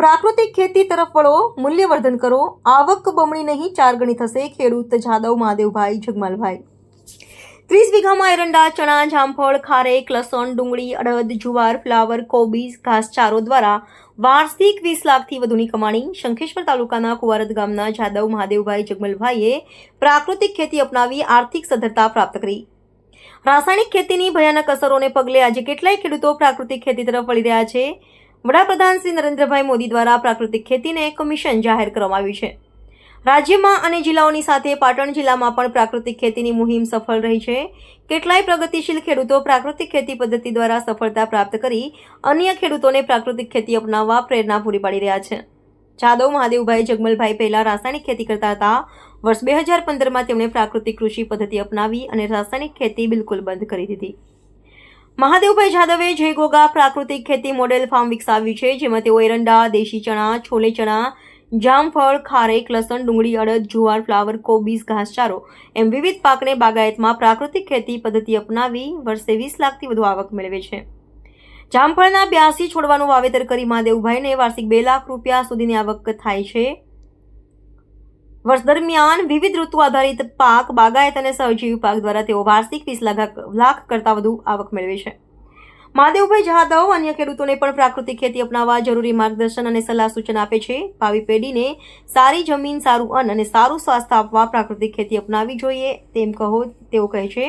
પ્રાકૃતિક ખેતી તરફ વળો, મૂલ્યવર્ધન કરો, આવક બમણી નહીં ચાર ગણી થશે. ખેડૂત જાદવ, મહાદેવભાઈ જગમાલભાઈ. ત્રીસ વીઘામાં એરંડા, ચણા, જામફળ, ખારેક, લસણ, ડુંગળી, અડદ, જુવાર, ફ્લાવર, કોબીજ, ઘાસચારો દ્વારા વાર્ષિક વીસ લાખથી વધુની કમાણી શંખેશ્વર તાલુકાના કુવારદ ગામના જાદવ, મહાદેવભાઈ જગમલભાઈએ પ્રાકૃતિક ખેતી અપનાવી આર્થિક સદ્ધરતા પ્રાપ્ત કરી. રાસાયણિક ખેતીની ભયાનક અસરોને પગલે આજે કેટલાય ખેડૂતો પ્રાકૃતિક ખેતી તરફ વળી રહ્યા છે. વડાપ્રધાન શ્રી નરેન્દ્રભાઈ મોદી દ્વારા પ્રાકૃતિક ખેતીને એક મિશન જાહેર કરવામાં આવ્યું છે. રાજ્યમાં અને જિલ્લાઓની સાથે પાટણ જિલ્લામાં પણ પ્રાકૃતિક ખેતીની મુહિમ સફળ રહી છે. કેટલાય પ્રગતિશીલ ખેડૂતો પ્રાકૃતિક ખેતી પદ્ધતિ દ્વારા સફળતા પ્રાપ્ત કરી અન્ય ખેડૂતોને પ્રાકૃતિક ખેતી અપનાવવા પ્રેરણા પૂરી પાડી રહ્યા છે. જાદવ મહાદેવભાઈ જગમલભાઈ પહેલા રાસાયણિક ખેતી કરતા હતા. વર્ષ બે હજાર પંદરમાં તેમણે પ્રાકૃતિક કૃષિ પદ્ધતિ અપનાવી અને રાસાયણિક ખેતી બિલકુલ બંધ કરી દીધી. મહાદેવભાઈ જાદવે જયગોગા પ્રાકૃતિક ખેતી મોડેલ ફાર્મ વિકસાવ્યું છે, જેમાં તેઓ એરંડા, દેશી ચણા, છોલે ચણા, જામફળ, ખારેક, લસણ, ડુંગળી, અડદ, જુવાર, ફ્લાવર કોબીઝ ઘાસચારો એમ વિવિધ પાકને બાગાયતમાં પ્રાકૃતિક ખેતી પદ્ધતિ અપનાવી વર્ષે વીસ લાખથી વધુ આવક મેળવે છે. જામફળના બ્યાસી છોડવાનું વાવેતર કરી મહાદેવભાઈને વાર્ષિક બે લાખ રૂપિયા સુધીની આવક થાય છે. વર્ષ દરમિયાન વિવિધ ઋતુ આધારિત પાક, બાગાયત અને સહજીવી પાક દ્વારા તેઓ વાર્ષિક વીસ લાખ લાખ કરતાં વધુ આવક મેળવે છે. મહાદેવભાઈ જાદવ અન્ય ખેડૂતોને પણ પ્રાકૃતિક ખેતી અપનાવવા જરૂરી માર્ગદર્શન અને સલાહ સૂચન આપે છે. ભાવિ પેઢીને સારી જમીન, સારું અન્ન અને સારું સ્વાસ્થ્ય આપવા પ્રાકૃતિક ખેતી અપનાવવી જોઈએ તેમ કહો, તેઓ કહે છે.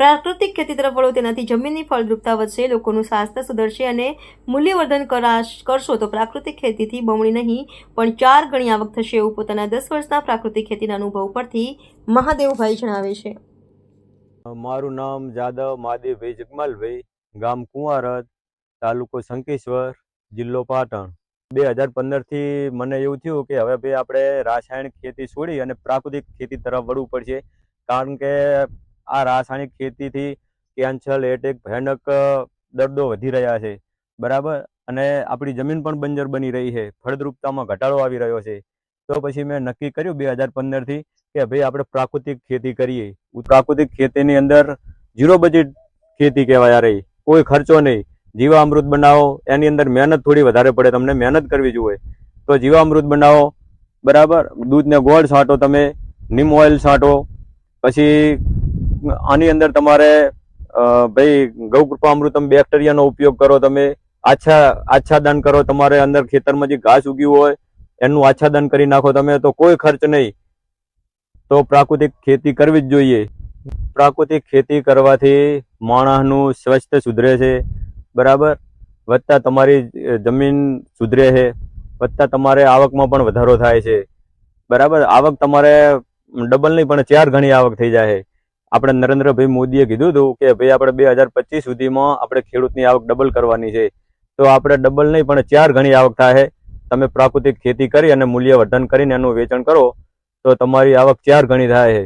પ્રાકૃતિક ખેતી તરફ વળો તેનાથી જમીનની ફળદ્રુપતા વધશે, લોકોનું સ્વાસ્થ્ય સુધરશે અને મૂલ્યવર્ધન કરાશ તો પ્રાકૃતિક ખેતીથી બમણી નહીં, પણ ચાર ગણી આવક થશે એવું પોતાના દસ વર્ષના પ્રાકૃતિક ખેતીના અનુભવ પરથી મહાદેવભાઈ જણાવે છે. મારું નામ જાદવ મહાદેવભાઈ જગમાલભાઈ. ગામ કુંવારદ, તાલુકો શંકેશ્વર, જિલ્લો પાટણ. બે હજાર પંદરથી મને એવું થયું કે હવે ભાઈ આપણે રાસાયણિક ખેતી છોડી અને પ્રાકૃતિક ખેતી તરફ વળવું પડશે. કારણ કે આ રાસાયણિક ખેતીથી કેન્સર એટેક ભયાનક દર્દો વધી રહ્યા છે. બરાબર? અને આપણી જમીન પણ બંજર બની રહી છે. ફળદ્રુપતામાં ઘટાડો આવી રહ્યો છે. તો પછી મેં નક્કી કર્યું બે હજાર પંદરથી કે ભાઈ આપણે પ્રાકૃતિક ખેતી કરીએ. પ્રાકૃતિક ખેતીની અંદર ઝીરો બજેટ ખેતી કહેવાય આ રહી. કોઈ ખર્ચો નહીં. જીવામૃત બનાવો, એની અંદર મહેનત થોડી વધારે પડે, તમને મહેનત કરવી જોઈએ. તો જીવામૃત બનાવો, બરાબર? દૂધને ગોળ છાંટો તમે, નીમ ઓઇલ છાંટો, પછી આની અંદર તમારે ભાઈ ગૌકૃપામૃતમ બેક્ટેરિયાનો ઉપયોગ કરો તમે, આછા આચ્છાદન કરો તમારે અંદર ખેતરમાં જે ઘાસ ઉગ્યું હોય, એનું આચ્છાદન કરી નાખો તમે, તો કોઈ ખર્ચ નહીં. તો પ્રાકૃતિક ખેતી કરવી જ જોઈએ. પ્રાકૃતિક ખેતી કરવાથી માણસનું સ્વસ્થ સુધરે છે. બરાબર? વધતા તમારી જમીન સુધરે છે. વધતા તમારે આવકમાં પણ વધારો થાય છે. બરાબર? આવક તમારે ડબલ નહીં, પણ ચાર ગણી આવક થઈ જાય આપણે નરેન્દ્રભાઈ મોદીએ કીધું હતું કે ભાઈ આપણે બે હજાર પચીસ સુધીમાં આપણે ખેડૂતની આવક ડબલ કરવાની છે. તો આપણે ડબલ નહીં, પણ ચાર ગણી આવક થાય તમે પ્રાકૃતિક ખેતી કરી અને મૂલ્યવર્ધન કરીને એનું વેચાણ કરો, તો તમારી આવક ચાર ગણી થાય